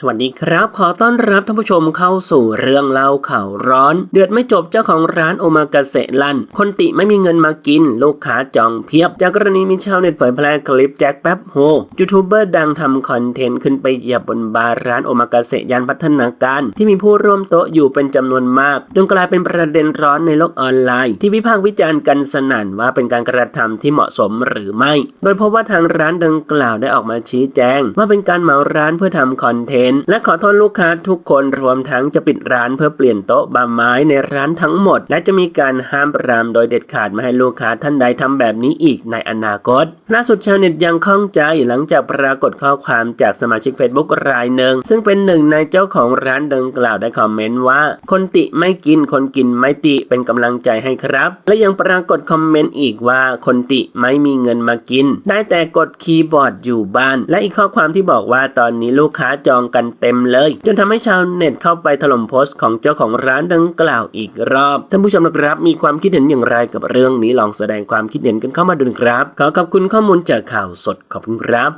สวัสดีครับ ขอต้อนรับท่านผู้ชมเข้าสู่เรื่องเล่าข่าวร้อน เดือดไม่จบเจ้าของร้านโอมากาเสะลัน คนติไม่มีเงินมากิน ลูกค้าจองเพียบ จากกรณีมีชาวเน็ตเผยแพร่คลิปแจ็คแป๊บโฮยูทูบเบอร์ดังทำคอนเทนต์ขึ้นไปเหยียบบนบาร์ร้านโอมากาเสะยานพัฒนาการ ที่มีผู้ร่วมโต๊ะอยู่เป็นจำนวนมาก จนกลายเป็นประเด็นร้อนในโลกออนไลน์ ที่วิพากษ์วิจารณ์กันสนั่นว่าเป็นการกระทำที่เหมาะสมหรือไม่ โดยพบว่าทางร้านดังกล่าวได้ออกมาชี้แจง ว่าเป็นการเหมาร้านเพื่อทำคอนเทนต์และขอโทษลูกค้าทุกคนรวมทั้งจะปิดร้านเพื่อเปลี่ยนโต๊ะบาไม้ในร้านทั้งหมด และจะมีการห้ามปรามโดยเด็ดขาดไม่ให้ลูกค้าท่านใดทำแบบนี้อีกในอนาคตล่าสุดชาวเน็ตยังข้องใจหลังจากปรากฏข้อความจากสมาชิก Facebook รายหนึ่ง ซึ่งเป็นหนึ่งในเจ้าของร้านดังกล่าวได้คอมเมนต์ว่า คนติไม่กินคนกินไม่ติเป็นกำลังใจให้ครับ และยังปรากฏคอมเมนต์อีกว่าคนติไม่มีเงินมากิน ได้แต่กดคีย์บอร์ดอยู่บ้าน และอีกข้อความที่บอกว่าตอนนี้ลูกค้าจองกันเต็มเลย จนทำให้ชาวเน็ตเข้าไปถล่มโพสต์ของเจ้าของร้านดังกล่าวอีกรอบ ท่านผู้ชมนะครับมีความคิดเห็นอย่างไรกับเรื่องนี้ลองแสดงความคิดเห็นกันเข้ามาดูนะครับ ขอขอบคุณข้อมูลจากข่าวสดขอบคุณครับ